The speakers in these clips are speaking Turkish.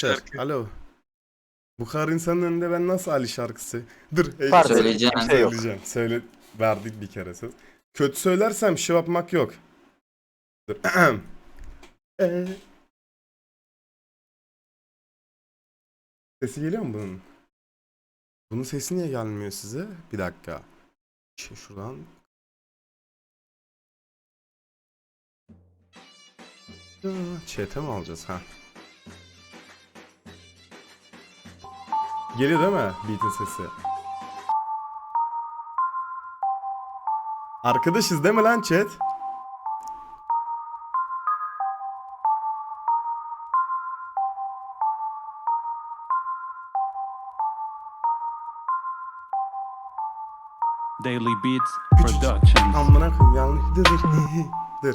Şarkı. Alo. Bu kadar insanın önünde ben nasıl Ali şarkısı? Dur. heyecan- Pardon. Söyleyeceğim. Bir şey yok. Söyleyeceğim. Söyle. Verdik bir kere söz. Kötü söylersem şey yapmak yok. Dur. Ee, Sesi geliyor mu bunun? Bunun sesi niye gelmiyor size? Bir dakika. Şu şuradan. Ya, Chat'e mi alacağız ha? Geliyor değil mi beat'in sesi? Arkadaşız değil mi lan chat? Daily Beats Productions. Amına koyayım yanlış. Dur dur. dur.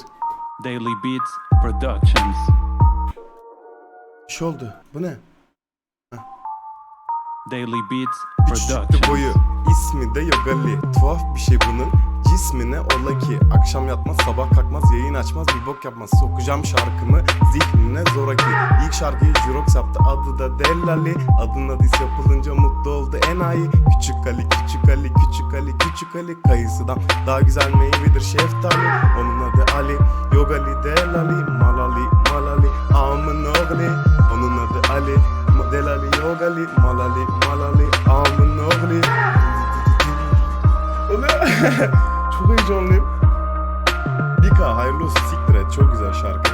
Daily Beats Productions. Bir şey oldu. Bu ne? Daily Beats Küçüktü Productions. boyu. İsmi de Yogali. Tuhaf bir şey bunun. Cismine ola ki. Akşam yatmaz sabah kalkmaz yayın açmaz bir bok yapmaz. Sokacağım şarkımı zihnine zoraki. İlk şarkıyı Jurox yaptı adı da Delali. Adına diz yapılınca mutlu oldu enayi. Küçük Ali küçük Ali küçük Ali küçük Ali. Kayısıdan daha güzel meyvedir şeftali. Onun adı Ali. Yogali Delali. Malali Malali. Amın oğli. Onun adı Ali. Delali Yogali. Malali Malali. Amın oğli. Çok heyecanlıyım. Dika hayırlı olsun siktir et. Çok güzel şarkı.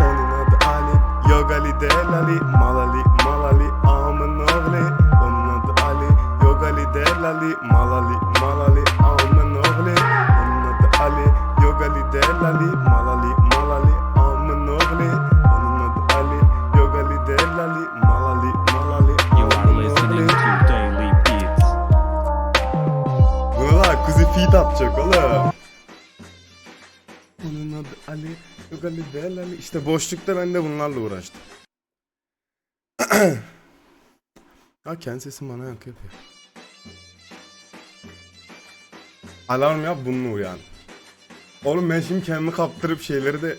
Onun adı Ali. Yogali Delali. Malali Malali. Amın oğli. Onun adı Ali. Yogali Delali. Malali Malali. Amın Ali. İşte boşlukta ben de bunlarla uğraştım. ha kendi sesim bana yankı yapıyor. Alarm yap bununla uyan. Oğlum ben şimdi kendimi kaptırıp şeyleri de...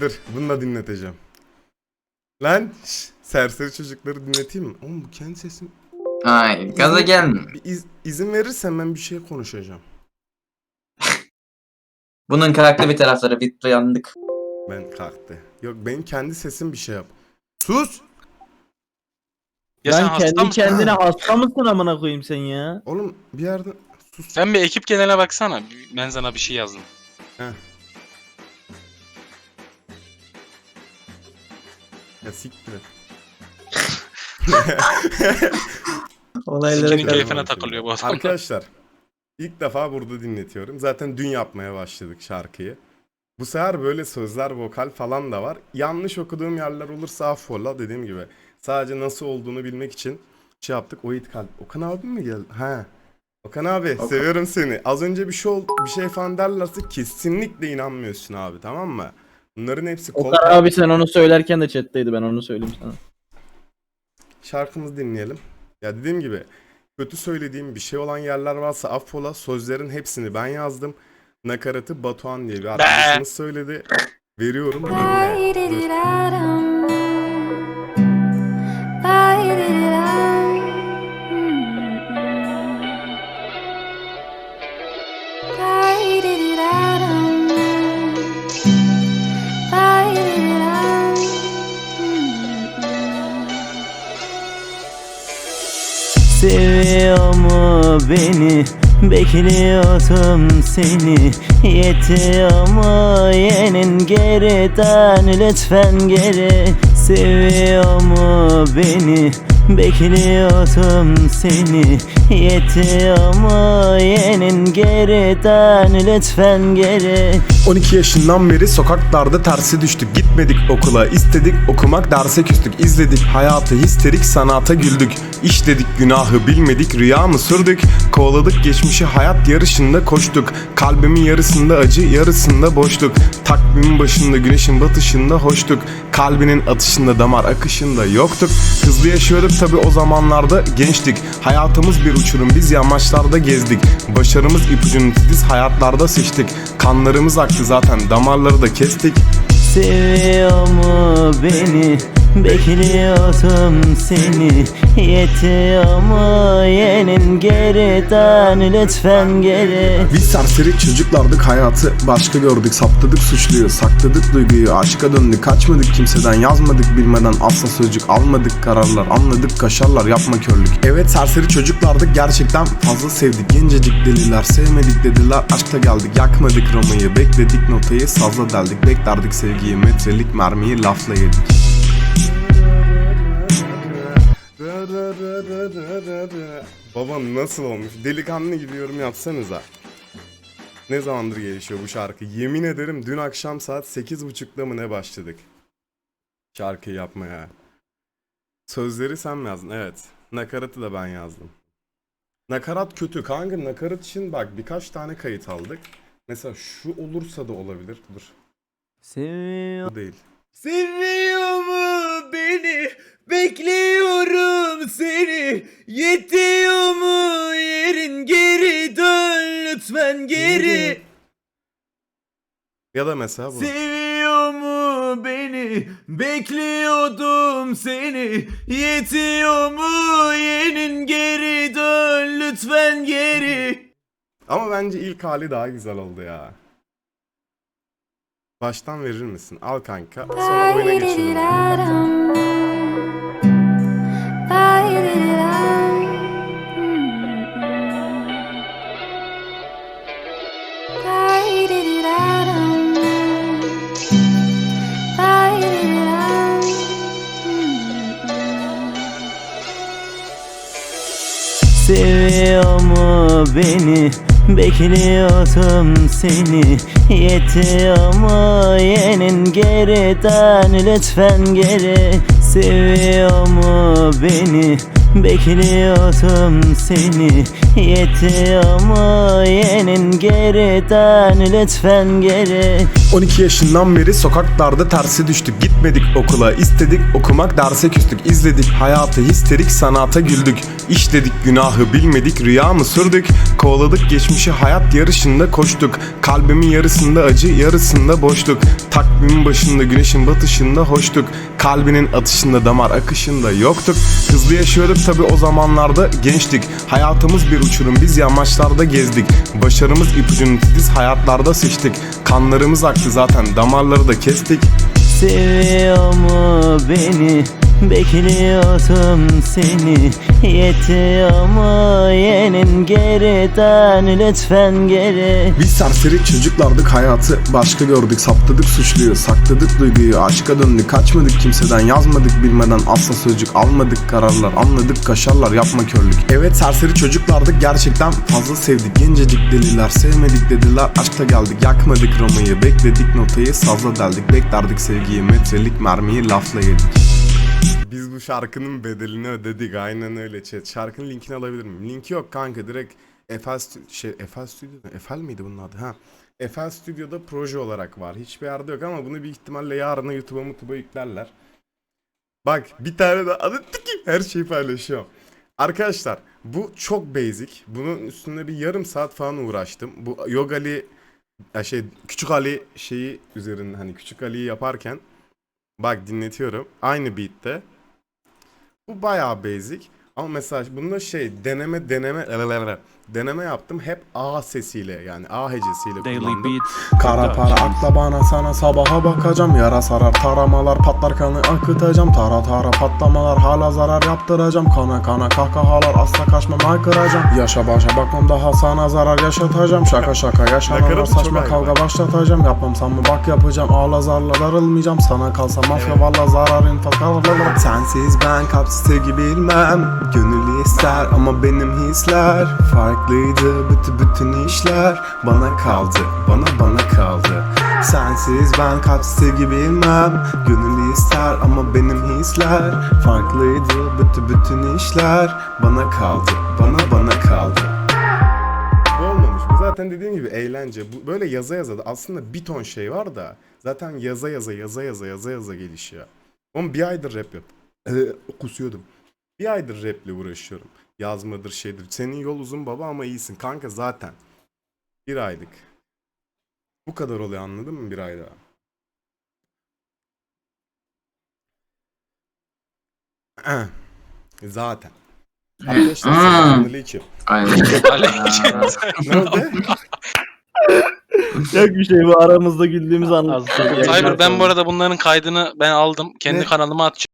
Dur bunu da dinleteceğim. Lan şş, serseri çocukları dinleteyim mi? Oğlum bu kendi sesim... Ay gaza gelme. Bir iz- izin verirsen ben bir şey konuşacağım. Bunun karakter bir tarafları bir uyandık. Ben kalktı. Yok benim kendi sesim bir şey yap. Sus! Ya sen ben hasta kendi mısın? kendine hasta mısın amına koyayım sen ya? Oğlum bir yerden sus. Sen bir ekip geneline baksana. Ben sana bir şey yazdım. Heh. Ya siktir et. Olaylara Sikinin keyfine takılıyor bu adam. Arkadaşlar ilk defa burada dinletiyorum. Zaten dün yapmaya başladık şarkıyı. Bu sefer böyle sözler, vokal falan da var. Yanlış okuduğum yerler olursa affola dediğim gibi. Sadece nasıl olduğunu bilmek için şey yaptık. O kalp. Okan abi mi geldi? He. Okan abi Okan. seviyorum seni. Az önce bir şey oldu, bir şey falan derlerse kesinlikle inanmıyorsun abi tamam mı? Bunların hepsi kol Okan abi sen onu söylerken de chatteydi ben onu söyleyeyim sana. şarkımızı dinleyelim. Ya dediğim gibi kötü söylediğim bir şey olan yerler varsa affola. Sözlerin hepsini ben yazdım. Nakaratı Batuhan diye bir arkadaşımız söyledi. Veriyorum. Seviyor mu beni Bekliyordum seni Yetiyor mu? Yenin geriden Lütfen geri. Seviyor mu beni? Bekliyordum seni Yetiyor mu? Yenin geriden Lütfen geri 12 yaşından beri sokaklarda tersi düştük. Gitmedik okula istedik okumak derse küstük. İzledik hayatı histerik sanata güldük. İşledik günahı bilmedik rüya mı sürdük? Kovaladık geçmişi hayat yarışında koştuk. Kalbimin yarısında acı yarısında boşluk. Takvimin başında güneşin batışında hoştuk Kalbinin atışında damar akışında yoktuk. Hızlı yaşıyorduk tabi o zamanlarda gençtik. Hayatımız bir uçurum biz yamaçlarda gezdik. Başarımız ipucunu titiz hayatlarda seçtik. Kanlarımız aktı zaten damarları da kestik. Seviyor mu beni Bekliyordum seni. Yetiyor mu yenin? Geri dön lütfen geri. Biz serseri çocuklardık hayatı başka gördük. Saptadık suçluyu sakladık duyguyu. Aşka döndük kaçmadık kimseden. Yazmadık bilmeden Asla sözcük almadık. Kararlar Anladık kaşarlar yapma körlük. Evet serseri çocuklardık gerçekten fazla sevdik. Gencecik deliler sevmedik dediler. Aşkta geldik yakmadık Roma'yı. Bekledik notayı sazla deldik. Beklerdik sevgiyi metrelik mermiyi lafla yedik Baba nasıl olmuş? Delikanlı gibi yorum yapsanıza. Ne zamandır gelişiyor bu şarkı? Yemin ederim dün akşam saat 8.30'da mı ne başladık? Şarkıyı yapmaya. Sözleri sen mi yazdın? Evet. Nakaratı da ben yazdım. Nakarat kötü. Kanka nakarat için bak birkaç tane kayıt aldık. Mesela şu olursa da olabilir. Dur. Seviyor Bu değil. Seviyor mu beni? Bekliyorum seni. Yetiyor mu yerin geri dön lütfen geri. Ya da mesela bu. Seviyor mu beni? Bekliyordum seni. Yetiyor mu yenin geri dön lütfen geri. Ama bence ilk hali daha güzel oldu ya. Baştan verir misin? Al kanka. Sonra oyuna geçelim. Seviyor mu beni? Bekliyordum seni Yetiyor mu yenin geri dön lütfen geri Seviyor mu beni? Bekliyordum seni. Yetiyor mu yenin? Geri dön lütfen geri. 12 yaşından beri sokaklarda terse düştük. Gitmedik okula istedik okumak derse küstük. İzledik hayatı histerik sanata güldük. İşledik günahı bilmedik rüya mı sürdük? Kovaladık geçmişi hayat yarışında koştuk. Kalbimin yarısında acı yarısında boşluk. Takvimin başında güneşin batışında hoştuk. Kalbinin atışında damar akışında yoktuk. Hızlı yaşıyorduk tabi o zamanlarda gençtik. Hayatımız bir uçurum. Biz yamaçlarda gezdik. Başarımız ipucunun titiz hayatlarda sıçtık Kanlarımız aktı zaten. Damarları da kestik. Seviyor mu beni? Bekliyordum seni Yetiyor mu? Yenin geri dön lütfen geri. Biz serseri çocuklardık hayatı başka gördük. Saptadık suçluyu sakladık duyguyu. Aşka döndük kaçmadık kimseden. Yazmadık bilmeden Asla sözcük almadık. Kararlar Anladık kaşarlar yapma körlük. Evet serseri çocuklardık gerçekten fazla sevdik. Gencecik deliler sevmedik dediler. Aşkta geldik yakmadık Roma'yı. Bekledik notayı sazla deldik. Beklerdik sevgiyi metrelik mermiyi lafla yedik biz bu şarkının bedelini ödedik aynen öyle chat. Şarkının linkini alabilir miyim? Linki yok kanka direkt Stü- şey, Eiffel Stüdyo'da Eiffel miydi bunun adı? Ha. Eiffel Stüdyo'da proje olarak var. Hiçbir yerde yok ama bunu büyük ihtimalle yarına YouTube'a YouTube'a yüklerler. Bak bir tane de adı tiki her şeyi paylaşıyor. Arkadaşlar bu çok basic. Bunun üstünde bir yarım saat falan uğraştım. Bu Yogali şey Küçük Ali şeyi üzerinde hani Küçük Ali'yi yaparken bak dinletiyorum. Aynı beat'te. Bu bayağı basic. Ama mesela bunda şey deneme deneme deneme yaptım. Hep A sesiyle yani A hecesiyle Daily kullandım. Beats Kara para akla bana sana sabaha bakacağım. Yara sarar taramalar patlar kanı akıtacağım. Tara tara patlamalar hala zarar yaptıracağım. Kana kana kahkahalar asla kaçmam haykıracağım. Yaşa başa bakmam daha sana zarar yaşatacağım. Şaka şaka yaşananlar saçma kavga başlatacağım. Yapmam sanma bak yapacağım. Ağla zarla darılmayacağım. Sana kalsa mafya valla zarar infaz kalırlar Sensiz ben kalpsiz sevgi bilmem. Gönül ister ama benim hisler Farklıydı bütün bütün işler Bana kaldı bana bana kaldı Sensiz ben kalpsiz sevgi bilmem Gönül ister ama benim hisler Farklıydı bütün bütün işler Bana kaldı bana bana kaldı olmamış. Bu zaten dediğim gibi eğlence. Bu böyle yaza yaza da aslında bir ton şey var da zaten yaza yaza yaza yaza yaza yaza gelişiyor. Oğlum bir aydır rap yap. Ee, kusuyordum. Bir aydır raple uğraşıyorum yazmadır şeydir. Senin yol uzun baba ama iyisin. Kanka zaten. Bir aylık. Bu kadar oluyor anladın mı bir ay daha? zaten. Arkadaşlar selamünaleyküm. Aynen. ne oldu? Yok bir şey bu aramızda güldüğümüz anlar. Cyber ben bu arada bunların kaydını ben aldım. Kendi ne? kanalıma atacağım.